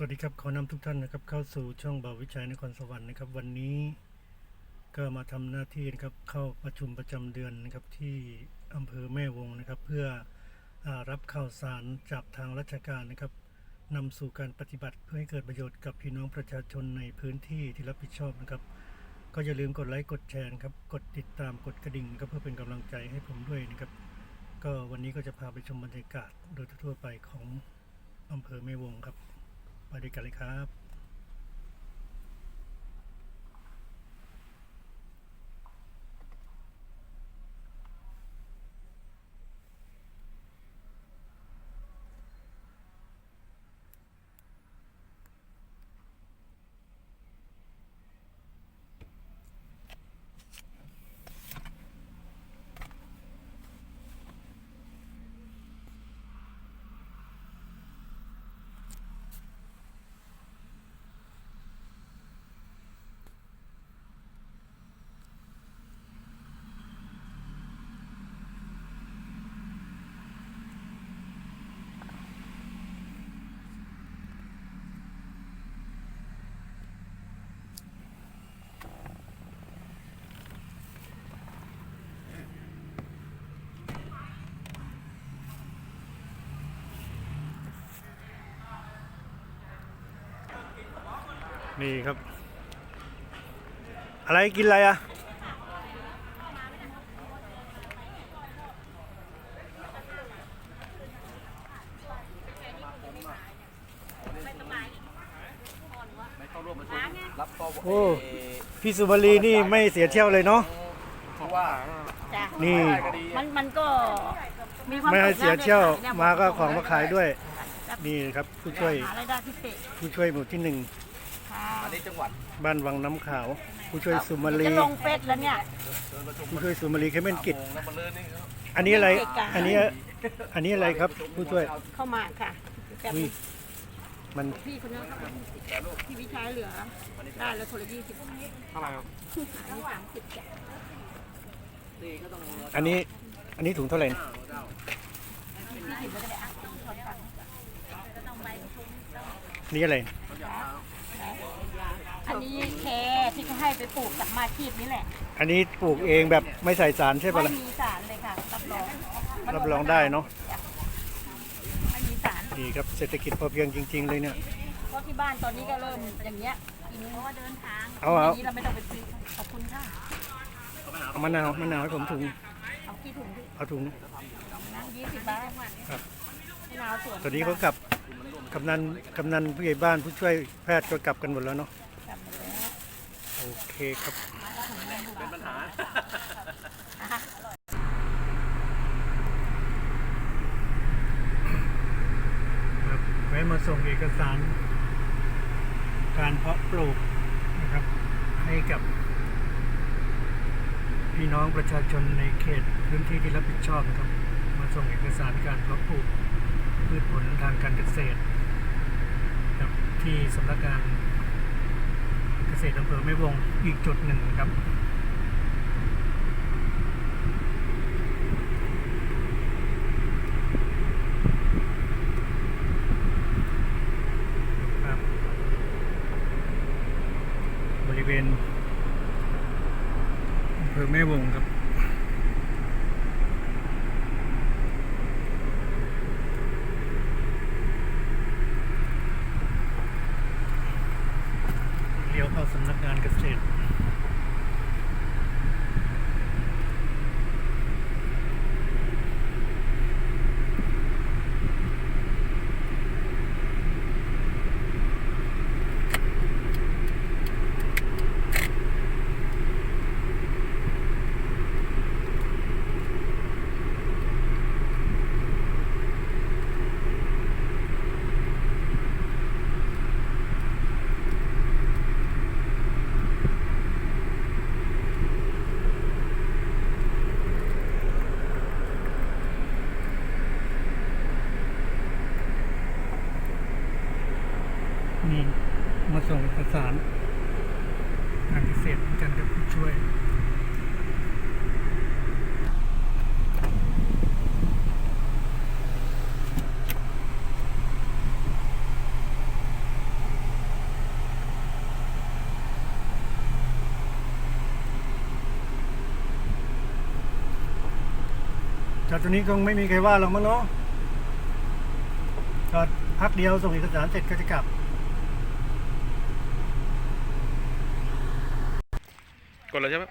สวัสดีครับ ขอนำทุกท่านนะครับเข้าสู่ช่องบาวิชัยนครสวรรค์นะครับ วันนี้ก็มาทำหน้าที่นะครับเข้าประชุมประจำเดือนนะครับที่อำเภอแม่วงนะครับ เพื่ออรับข่าวสารจากทางราชการนะครับนำสู่การปฏิบัติเพื่อให้เกิดประโยชน์กับพี่น้องประชาชนในพื้นที่ที่รับผิดชอบนะครับ ก็อย่าลืมกดไลค์กดแชร์ครับกดติดตามกดกระดิ่งนะครับเพื่อเป็นกำลังใจให้ผมด้วยนะครับ ก็วันนี้ก็จะพาไปชมบรรยากาศโดยทั่วไปของอำเภอแม่วงครับ ไปด้วยกันเลยครับ นี่ครับ อะไรกินอะไรอะไม่เข้าร่วมประชุมรับก็โอ้พี่สุบรีนี่ไม่เสียเที่ยวเลยเนาะเพราะว่าจ้ะนี่ได้ก็ดีมันมันก็มีความไม่ให้สุขนะเสียเที่ยวนี่มาก็ของมาขายด้วยจ้ะนี่ครับผู้ช่วย หารายได้พิเศษ ผู้ช่วยหมู่ที่หนึ่ง ค่ะอันนี้จังหวัดบ้านวังน้ำขาว ผู้ช่วยสุมาจะรีลงเฟซแล้วเนี่ยผู้ช่วยสุมารีเคเมนกิจโมงแล้วมาเลินนี่อันนี้อะไรเอกสารอันนี้ อันนี้อะไรครับผู้ช่วย เข้ามาค่ะแต่อุ้ยมันพี่คนนี้เขาพี่วิชัยเหลือ ได้แล้วคนละยี่สิบเท่าไหร่ครับอันนี้สามสิบจ้ะอันนี้ อันนี้ถุงเท่าไหร่พี่สิบแล้วก็ได้อะชนกันนี่อะไร อันนี้แคที่เขาให้ไปปลูกจากมาชีพนี่แหละ อันนี้ปลูกเองแบบไม่ใส่สารใช่ปะไม่ล่ะมีสารเลยค่ะ รับรองรับรองได้เนาะไม่มีสาร ดีครับเศรษฐกิจพอเพียงจริง ๆ เลยเนี่ย เพราะที่บ้านตอนนี้ก็เริ่มอย่างเงี้ยกินเพราะว่าเดินทางเอาเอาทีนี้เราไม่ต้องไปซื้อ ขอบคุณค่ะ เอามะนาวมะนาวให้ผมถุงเอากี่ถุงดิเอาถุง นะยี่สิบบาทครับมะนาวสวนตอนนี้เขากลับ กำนันกำนันผู้ใหญ่บ้านผู้ช่วยแพทย์ก็กลับกันหมดแล้วเนาะกลับมาแล้ว โอเคครับ เป็นปัญหา ครับแวะมาส่งเอกสาร การเพาะปลูกนะครับ ให้กับ พี่น้องประชาชนในเขตพื้นที่ที่รับผิดชอบนะครับ มาส่งเอกสารการเพาะปลูกพืชผลทางการเกษตร ที่สำนักงานเกษตรอำเภอแม่วงอีกจุดหนึ่งครับบริเวณอำเภอแม่วงครับ เลี้ยวเข้าสำนักงานเกษตร มาส่งเอกสารงานพิเศษเหมือนกันกับผู้ช่วยจากตรงนี้คงไม่มีใครว่าเรามั้งเนาะจอดพักเดียวส่งเอกสารเสร็จก็จะกลับ con la llave.